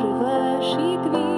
живеш і квіт.